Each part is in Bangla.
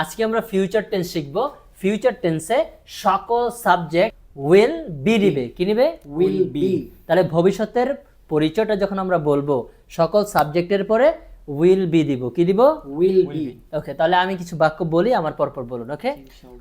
আজকে আমরা ফিউচার টেন্স শিখব। ফিউচার টেন্সে সকল সাবজেক্ট উইল বি নিবে। কি নিবে? উইল বি তাহলে ভবিষ্যতের পরিচয়টা যখন আমরা বলব সকল সাবজেক্টের পরে উইল বি দিব কি দিব will be ওকে তাহলে আমি কিছু বাক্য বলি আমার পরপর বলুন ওকে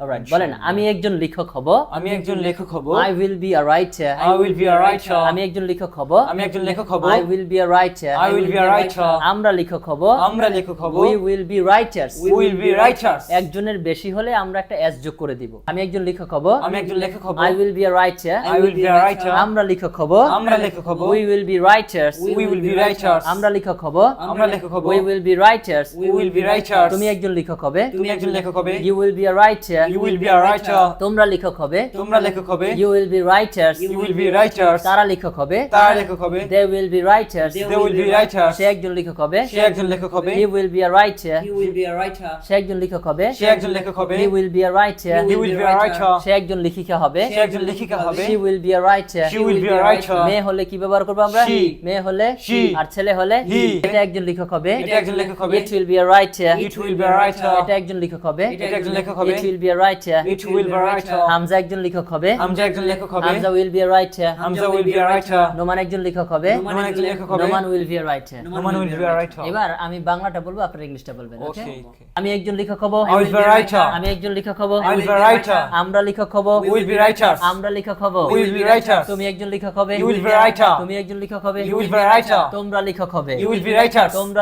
অলরাইট বলেন আমি একজন লেখক হব আমি একজন লেখক হব I will be a writer I will be a writer আমি একজন লেখক হব আমি একজন লেখক হব I will be a writer I will be a writer আমরা লেখক হব আমরা লেখক হব we will be writers we will be writers একজনের বেশি হলে আমরা একটা এস যোগ করে দিব আমি একজন লেখক হব আমি একজন লেখক হব I will be a writer I will be a writer আমরা লেখক হব আমরা লেখক হব we will be writers we will be writers আমরা লেখক হব আমরা লেখক হব we will be writers we will be writers তুমি একজন লেখক হবে তুমি একজন লেখক হবে you will be a writer you will be a writer তোমরা লেখক হবে তোমরা লেখক হবে you will be writers you will be writers তারা লেখক হবে তারা লেখক হবে they will be writers they will be writers সে একজন লেখক হবে সে একজন লেখক হবে he will be a writer he will be a writer সে একজন লেখক হবে সে একজন লেখক হবে he will be a writer he will be a writer সে একজন লেখিকা হবে সে একজন লেখিকা হবে she will be a writer she will be a writer মেয়ে হলে কি ব্যবহার করব আমরা মেয়ে হলে She। আর ছেলে হলে। এটা একজন লেখক হবে এটা একজন লেখক হবে it will be a writer it will be a writer এটা একজন লেখক হবে এটা একজন লেখক হবে it will be a writer it will be a writer Hamza একজন লেখক হবে হামজা একজন লেখক হবে Hamza will be a writer Hamza will be a writer Noman একজন লেখক হবে নোমান একজন লেখক হবে Noman will be a writer Noman will be a writer এবার আমি বাংলাটা বলব আপনারা ইংলিশটা বলবেন ওকে আমি একজন লেখক হব I will be a writer আমি একজন লেখক হব I will be a writer আমরা লেখক হব we will be writers আমরা লেখক হব we will be writers তুমি একজন লেখক হবে you will be a writer তুমি একজন লেখক হবে you will be a writer তোমরা লেখক হবে you will be writers তোমরা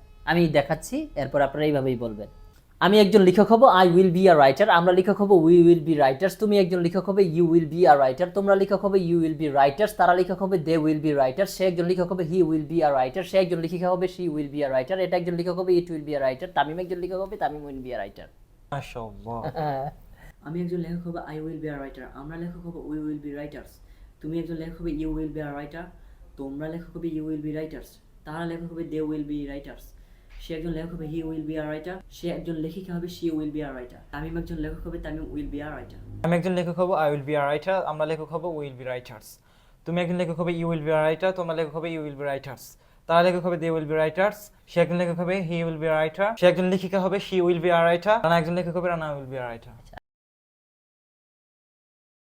আমি দেখাচ্ছি এরপর আপনারা এইভাবেই বলবেন আমি একজন লেখক হব I will be a writer আমরা লেখক হব উই উইল বি রাইটার্স তুমি একজন লেখক হবে you will be a writer তোমরা লেখক হবে ইউ উইল বি রাইটার্স তারা লেখক হবে দে উইল বি রাইটার সে একজন লেখক হবে he will be a writer সে একজন লেখিকা হবে she will be a writer এটা একজন লেখক হবে it will be a writer Tamim একজন লেখক হবে Tamim will be a writer মাশাআল্লাহ আমি একজন লেখক হব I will be a writer আমরা লেখক হব উই উইল বি রাইটার্স তুমি একজন লেখক হবে you will be a writer তোমরা লেখক হবে ইউ উইল বি রাইটার্স তারা লেখক হবে দে উইল বি রাইটার্স সে একজন লেখক হবে he will be a writer সে একজন লেখিকা হবে she will be a writer Tamim একজন লেখক হবে Tamim will be a writer আমি একজন লেখক হব I will be a writer আমরা লেখক হব উইল বি রাইটার্স তুমি একজন লেখক হবে you will be a writer তোমরা লেখক হবে ইউ উইল বি রাইটার্স তারা লেখক হবে দে উইল বি রাইটার্স সে একজন লেখক হবে হি উইল বি রাইটার সে একজন লেখিকা হবে she will be a writer Rana একজন লেখক হবে Rana will be a writer